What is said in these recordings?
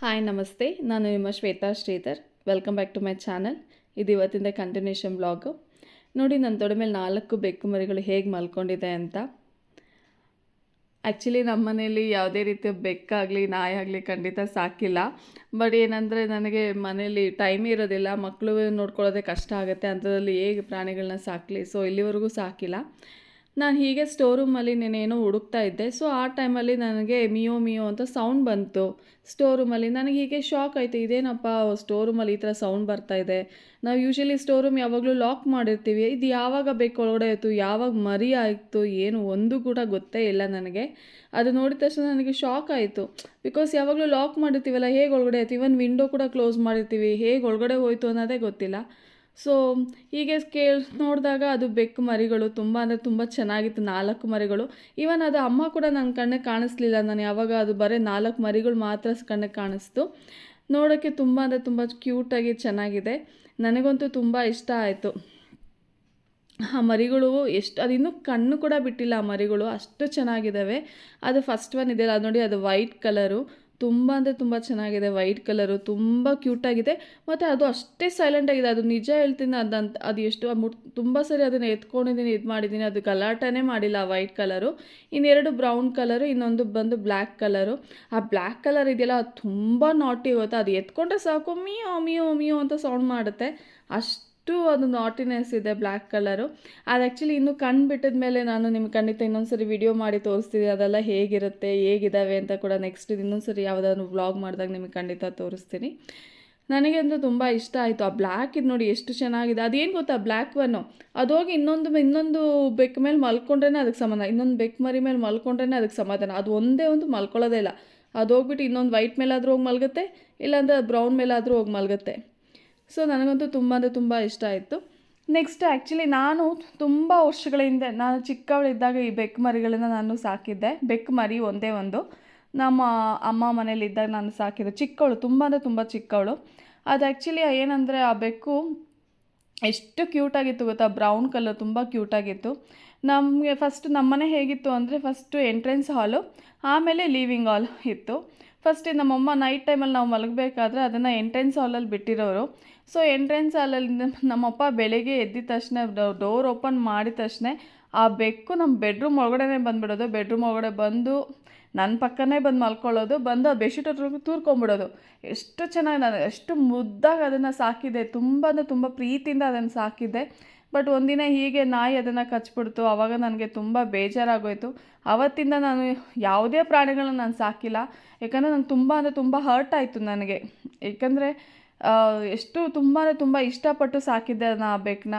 Hi ನಮಸ್ತೆ. ನಾನು ನಿಮ್ಮ Shwetha Sridhar. Welcome back to my channel ಇದು ಇವತ್ತಿಂದ ಕಂಟಿನ್ಯೂಷನ್ ಬ್ಲಾಗು ನೋಡಿ, ನನ್ನ ತೊಡೆ ಮೇಲೆ ನಾಲ್ಕು ಬೆಕ್ಕು ಮರಿಗಳು ಹೇಗೆ ಮಲ್ಕೊಂಡಿದೆ ಅಂತ. ಆ್ಯಕ್ಚುಲಿ ನಮ್ಮ ಮನೆಯಲ್ಲಿ ಯಾವುದೇ ರೀತಿಯ ಬೆಕ್ಕಾಗಲಿ, ನಾಯಿ ಆಗಲಿ ಖಂಡಿತ ಸಾಕಿಲ್ಲ. ಬಟ್ ಏನಂದರೆ, ನನಗೆ ಮನೆಯಲ್ಲಿ ಟೈಮ್ ಇರೋದಿಲ್ಲ. ಮಕ್ಕಳು ನೋಡ್ಕೊಳ್ಳೋದೇ ಕಷ್ಟ ಆಗುತ್ತೆ. ಅಂಥದ್ರಲ್ಲಿ ಹೇಗೆ ಪ್ರಾಣಿಗಳನ್ನ ಸಾಕಲಿ? ಸೊ ಇಲ್ಲಿವರೆಗೂ ಸಾಕಿಲ್ಲ. ನಾನು ಹೀಗೆ ಸ್ಟೋರ್ ರೂಮಲ್ಲಿ ನೆನೇನೋ ಹುಡುಕ್ತಾ ಇದ್ದೆ. ಸೊ ಆ ಟೈಮಲ್ಲಿ ನನಗೆ ಮಿಯೋ ಮಿಯೋ ಅಂತ ಸೌಂಡ್ ಬಂತು. ಸ್ಟೋರ್ ರೂಮಲ್ಲಿ ನನಗೆ ಹೀಗೆ ಶಾಕ್ ಆಯಿತು. ಇದೇನಪ್ಪ ಸ್ಟೋರ್ ರೂಮಲ್ಲಿ ಈ ಥರ ಸೌಂಡ್ ಬರ್ತಾ ಇದೆ? ನಾವು ಯೂಶಲಿ ಸ್ಟೋರ್ ರೂಮ್ ಯಾವಾಗಲೂ ಲಾಕ್ ಮಾಡಿರ್ತೀವಿ. ಇದು ಯಾವಾಗ ಬೇಕು ಒಳಗಡೆ ಆಯಿತು ಯಾವಾಗ ಮರಿ ಆಯಿತು? ಏನು? ಒಂದು ಕೂಡ ಗೊತ್ತೇ ಇಲ್ಲ ನನಗೆ. ಅದು ನೋಡಿದ ತಕ್ಷಣ ನನಗೆ ಶಾಕ್ ಆಯಿತು. ಬಿಕಾಸ್ ಯಾವಾಗಲೂ ಲಾಕ್ ಮಾಡಿರ್ತೀವಲ್ಲ, ಹೇಗೆ ಒಳಗಡೆ ಆಯಿತು? ಇವನ್ ವಿಂಡೋ ಕೂಡ ಕ್ಲೋಸ್ ಮಾಡಿರ್ತೀವಿ. ಹೇಗೆ ಒಳಗಡೆ ಹೋಯಿತು ಅನ್ನೋದೇ ಗೊತ್ತಿಲ್ಲ. ಸೊ ಹೀಗೆ ಕೇಳಿ ನೋಡಿದಾಗ ಅದು ಬೆಕ್ಕು ಮರಿಗಳು ತುಂಬ ಅಂದರೆ ತುಂಬ ಚೆನ್ನಾಗಿತ್ತು, ನಾಲ್ಕು ಮರಿಗಳು. ಈವನ್ ಅದು ಅಮ್ಮ ಕೂಡ ನನ್ನ ಕಣ್ಣಿಗೆ ಕಾಣಿಸ್ಲಿಲ್ಲ, ನಾನು ಯಾವಾಗ ಅದು ಬರೀ ನಾಲ್ಕು ಮರಿಗಳು ಮಾತ್ರ ಕಣ್ಣಿಗೆ ಕಾಣಿಸ್ತು. ನೋಡೋಕ್ಕೆ ತುಂಬ ಅಂದರೆ ತುಂಬ ಕ್ಯೂಟಾಗಿ ಚೆನ್ನಾಗಿದೆ. ನನಗಂತೂ ತುಂಬ ಇಷ್ಟ ಆಯಿತು. ಆ ಮರಿಗಳು ಎಷ್ಟು, ಅದು ಕಣ್ಣು ಕೂಡ ಬಿಟ್ಟಿಲ್ಲ ಆ ಮರಿಗಳು, ಅಷ್ಟು ಚೆನ್ನಾಗಿದ್ದಾವೆ. ಅದು ಫಸ್ಟ್ ಒನ್ ಇದೆಯಲ್ಲ, ಅದು ನೋಡಿ, ಅದು ವೈಟ್ ಕಲರು ತುಂಬ ಅಂದರೆ ತುಂಬ ಚೆನ್ನಾಗಿದೆ ವೈಟ್ ಕಲರು ತುಂಬ ಕ್ಯೂಟಾಗಿದೆ ಮತ್ತು ಅದು ಅಷ್ಟೇ ಸೈಲೆಂಟಾಗಿದೆ ಅದು ನಿಜ ಹೇಳ್ತೀನಿ ಅದಂತ ಅದು ಎಷ್ಟು ಮುಟ್, ತುಂಬ ಸರಿ ಅದನ್ನು ಎತ್ಕೊಂಡಿದ್ದೀನಿ, ಇದು ಮಾಡಿದ್ದೀನಿ, ಅದು ಗಲಾಟನೇ ಮಾಡಿಲ್ಲ ವೈಟ್ ಕಲರು ಇನ್ನೆರಡು ಬ್ರೌನ್ ಕಲರು ಇನ್ನೊಂದು ಬಂದು ಬ್ಲ್ಯಾಕ್ ಕಲರು ಆ ಬ್ಲ್ಯಾಕ್ ಕಲರ್ ಇದೆಯಲ್ಲ, ಅದು ತುಂಬ ನಾಟಿ ಹೋಗುತ್ತೆ ಅದು ಎತ್ಕೊಂಡ್ರೆ ಸಾಕು, ಮಿಯೋ ಮಿಯೋ ಮಿಯೋ ಅಂತ ಸೌಂಡ್ ಮಾಡುತ್ತೆ. ಅಷ್ಟು ಅಷ್ಟು ಅದು ನಾಟಿನೆಸ್ ಇದೆ ಬ್ಲ್ಯಾಕ್ ಕಲರು ಅದು ಆ್ಯಕ್ಚುಲಿ ಇನ್ನೂ ಕಣ್ಣು ಬಿಟ್ಟಿದ ಮೇಲೆ ನಾನು ನಿಮ್ಗೆ ಖಂಡಿತ ಇನ್ನೊಂದು ಸರಿ ವಿಡಿಯೋ ಮಾಡಿ ತೋರಿಸ್ತೀನಿ. ಅದೆಲ್ಲ ಹೇಗಿರುತ್ತೆ ಹೇಗಿದ್ದಾವೆ ಅಂತ ಕೂಡ ನೆಕ್ಸ್ಟ್ ಇನ್ನೊಂದು ಸರಿ ಯಾವುದಾದ್ರು ವ್ಲಾಗ್ ಮಾಡಿದಾಗ ನಿಮಗೆ ಖಂಡಿತ ತೋರಿಸ್ತೀನಿ. ನನಗೆ ಅಂತೂ ತುಂಬ ಇಷ್ಟ ಆಯಿತು. ಆ ಬ್ಲ್ಯಾಕ್ ಇದು ನೋಡಿ ಎಷ್ಟು ಚೆನ್ನಾಗಿದೆ. ಅದೇನು ಗೊತ್ತಾ? ಬ್ಲ್ಯಾಕ್ ಒನ್ನು ಅದೋಗಿ ಇನ್ನೊಂದು ಇನ್ನೊಂದು ಬೆಕ್ಕ ಮೇಲೆ ಮಲ್ಕೊಂಡ್ರೇ ಅದಕ್ಕೆ ಸಮಾಧಾನ. ಇನ್ನೊಂದು ಬೆಕ್ ಮರಿ ಮೇಲೆ ಮಲ್ಕೊಂಡ್ರೇ ಅದಕ್ಕೆ ಸಮಾಧಾನ. ಅದು ಒಂದೇ ಒಂದು ಮಲ್ಕೊಳ್ಳೋದೇ ಇಲ್ಲ. ಅದು ಹೋಗ್ಬಿಟ್ಟು ಇನ್ನೊಂದು ವೈಟ್ ಮೇಲಾದರೂ ಹೋಗಿ ಮಲಗುತ್ತೆ, ಇಲ್ಲಾಂದರೆ ಬ್ರೌನ್ ಮೇಲಾದರೂ ಹೋಗಿ ಮಲಗುತ್ತೆ. ಸೊ ನನಗಂತೂ ತುಂಬ ಅಂದರೆ ತುಂಬ ಇಷ್ಟ ಆಯಿತು. ನೆಕ್ಸ್ಟ್ ಆ್ಯಕ್ಚುಲಿ ನಾನು ತುಂಬ ವರ್ಷಗಳ ಹಿಂದೆ ನಾನು ಚಿಕ್ಕವಳಿದ್ದಾಗ ಈ ಬೆಕ್ಕು ಮರಿಗಳನ್ನು ನಾನು ಸಾಕಿದ್ದೆ. ಬೆಕ್ಕು ಮರಿ ಒಂದೇ ಒಂದು. ನಮ್ಮ ಅಮ್ಮ ಮನೇಲಿದ್ದಾಗ ನಾನು ಸಾಕಿದ್ದೆ. ಚಿಕ್ಕವಳು, ತುಂಬ ಅಂದರೆ ತುಂಬ ಚಿಕ್ಕವಳು. ಅದು ಆ್ಯಕ್ಚುಲಿ ಏನಂದರೆ ಆ ಬೆಕ್ಕು ಎಷ್ಟು ಕ್ಯೂಟಾಗಿತ್ತು ಗೊತ್ತಾ? ಬ್ರೌನ್ ಕಲರ್ ತುಂಬ ಕ್ಯೂಟಾಗಿತ್ತು ನಮಗೆ ಫಸ್ಟ್ ನಮ್ಮನೆ ಹೇಗಿತ್ತು ಅಂದರೆ ಫಸ್ಟು ಎಂಟ್ರೆನ್ಸ್ ಹಾಲು ಆಮೇಲೆ ಲೀವಿಂಗ್ ಹಾಲ್ ಇತ್ತು. ಫಸ್ಟ್ ನಮ್ಮಮ್ಮ ನೈಟ್ ಟೈಮಲ್ಲಿ ನಾವು ಮಲಗಬೇಕಾದ್ರೆ ಅದನ್ನು ಎಂಟ್ರೆನ್ಸ್ ಹಾಲಲ್ಲಿ ಬಿಟ್ಟಿರೋರು. ಸೊ ಎಂಟ್ರೆನ್ಸ್ ಹಾಲಲ್ಲಿ ನಮ್ಮಪ್ಪ ಬೆಳಗ್ಗೆ ಎದ್ದಿದ ತಕ್ಷಣ ಡೋರ್ ಓಪನ್ ಮಾಡಿದ ತಕ್ಷಣ ಆ ಬೆಕ್ಕು ನಮ್ಮ ಬೆಡ್ರೂಮ್ ಒಳಗಡೆ ಬಂದುಬಿಡೋದು. ಬೆಡ್ರೂಮ್ ಒಳಗಡೆ ಬಂದು ನನ್ನ ಪಕ್ಕನೇ ಬಂದು ಮಲ್ಕೊಳ್ಳೋದು, ಬಂದು ಆ ಬೆಡ್ಶೀಟ್ ಹತ್ರ ತೂರ್ಕೊಂಬಿಡೋದು ಎಷ್ಟು ಚೆನ್ನಾಗಿ ನಾನು, ಎಷ್ಟು ಮುದ್ದಾಗಿ ಅದನ್ನು ಸಾಕಿದೆ. ತುಂಬ ಅಂದರೆ ತುಂಬ ಪ್ರೀತಿಯಿಂದ ಅದನ್ನು ಸಾಕಿದ್ದೆ ಬಟ್ ಒಂದಿನ ಹೀಗೆ ನಾಯಿ ಅದನ್ನು ಕಚ್ಚಿಬಿಡ್ತು ಆವಾಗ ನನಗೆ ತುಂಬ ಬೇಜಾರಾಗೋಯಿತು. ಆವತ್ತಿಂದ ನಾನು ಯಾವುದೇ ಪ್ರಾಣಿಗಳನ್ನ ನಾನು ಸಾಕಿಲ್ಲ. ಯಾಕಂದರೆ ನಂಗೆ ತುಂಬ ಅಂದರೆ ತುಂಬ ಹರ್ಟ್ ಆಯಿತು ನನಗೆ. ಏಕೆಂದರೆ ಎಷ್ಟು ತುಂಬ ಅಂದರೆ ತುಂಬ ಇಷ್ಟಪಟ್ಟು ಸಾಕಿದ್ದೆ ನಾನು ಆ ಬೆಕ್ಕನ್ನ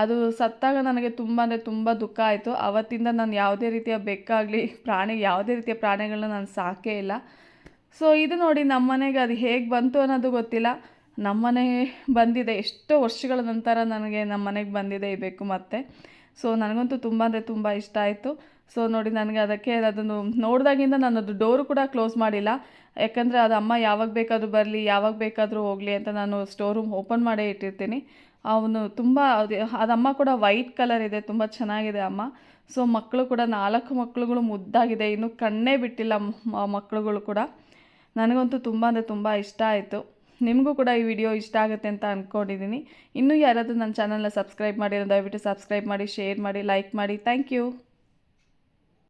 ಅದು ಸತ್ತಾಗ ನನಗೆ ತುಂಬ ಅಂದರೆ ತುಂಬ ದುಃಖ ಆಯಿತು. ಆವತ್ತಿಂದ ನಾನು ಯಾವುದೇ ರೀತಿಯ ಬೆಕ್ಕಾಗಲಿ, ಪ್ರಾಣಿ, ಯಾವುದೇ ರೀತಿಯ ಪ್ರಾಣಿಗಳನ್ನ ನಾನು ಸಾಕೇ ಇಲ್ಲ. ಸೊ ಇದು ನೋಡಿ ನಮ್ಮ ಮನೆಗೆ ಅದು ಹೇಗೆ ಬಂತು ಅನ್ನೋದು ಗೊತ್ತಿಲ್ಲ. ನಮ್ಮನೆ ಬಂದಿದೆ, ಎಷ್ಟೋ ವರ್ಷಗಳ ನಂತರ ನನಗೆ ನಮ್ಮ ಮನೆಗೆ ಬಂದಿದೆ ಈ ಮತ್ತೆ. ಸೊ ನನಗಂತೂ ತುಂಬ ಅಂದರೆ ತುಂಬ ಇಷ್ಟ ಆಯಿತು. ಸೊ ನೋಡಿ ನನಗೆ ಅದಕ್ಕೆ ಅದನ್ನು ನೋಡಿದಾಗಿಂದ ನಾನು ಅದು ಡೋರು ಕೂಡ ಕ್ಲೋಸ್ ಮಾಡಿಲ್ಲ. ಯಾಕಂದರೆ ಅದು ಅಮ್ಮ ಯಾವಾಗ ಬೇಕಾದರೂ ಬರಲಿ, ಯಾವಾಗ ಬೇಕಾದರೂ ಹೋಗಲಿ ಅಂತ ನಾನು ಸ್ಟೋರ್ ರೂಮ್ ಓಪನ್ ಮಾಡೇ ಇಟ್ಟಿರ್ತೀನಿ. ಅವನು ತುಂಬ, ಅದು ಅದಮ್ಮ ಕೂಡ ವೈಟ್ ಕಲರ್ ಇದೆ, ತುಂಬ ಚೆನ್ನಾಗಿದೆ ಅಮ್ಮ. ಸೊ ಮಕ್ಕಳು ಕೂಡ, ನಾಲ್ಕು ಮಕ್ಕಳುಗಳು ಮುದ್ದಾಗಿದೆ, ಇನ್ನೂ ಕಣ್ಣೇ ಬಿಟ್ಟಿಲ್ಲ ಮಕ್ಕಳುಗಳು ಕೂಡ. ನನಗಂತೂ ತುಂಬ ಅಂದರೆ ತುಂಬ ಇಷ್ಟ ಆಯಿತು. ನಿಮಗೂ ಕೂಡ ಈ ವಿಡಿಯೋ ಇಷ್ಟ ಆಗುತ್ತೆ ಅಂತ ಅಂದ್ಕೊಂಡಿದ್ದೀನಿ ಇನ್ನೂ ಯಾರಾದರೂ ನನ್ನ ಚಾನಲ್ನ ಸಬ್ಸ್ಕ್ರೈಬ್ ಮಾಡಿರೋ ದಯವಿಟ್ಟು ಸಬ್ಸ್ಕ್ರೈಬ್ ಮಾಡಿ ಶೇರ್ ಮಾಡಿ ಲೈಕ್ ಮಾಡಿ. Thank you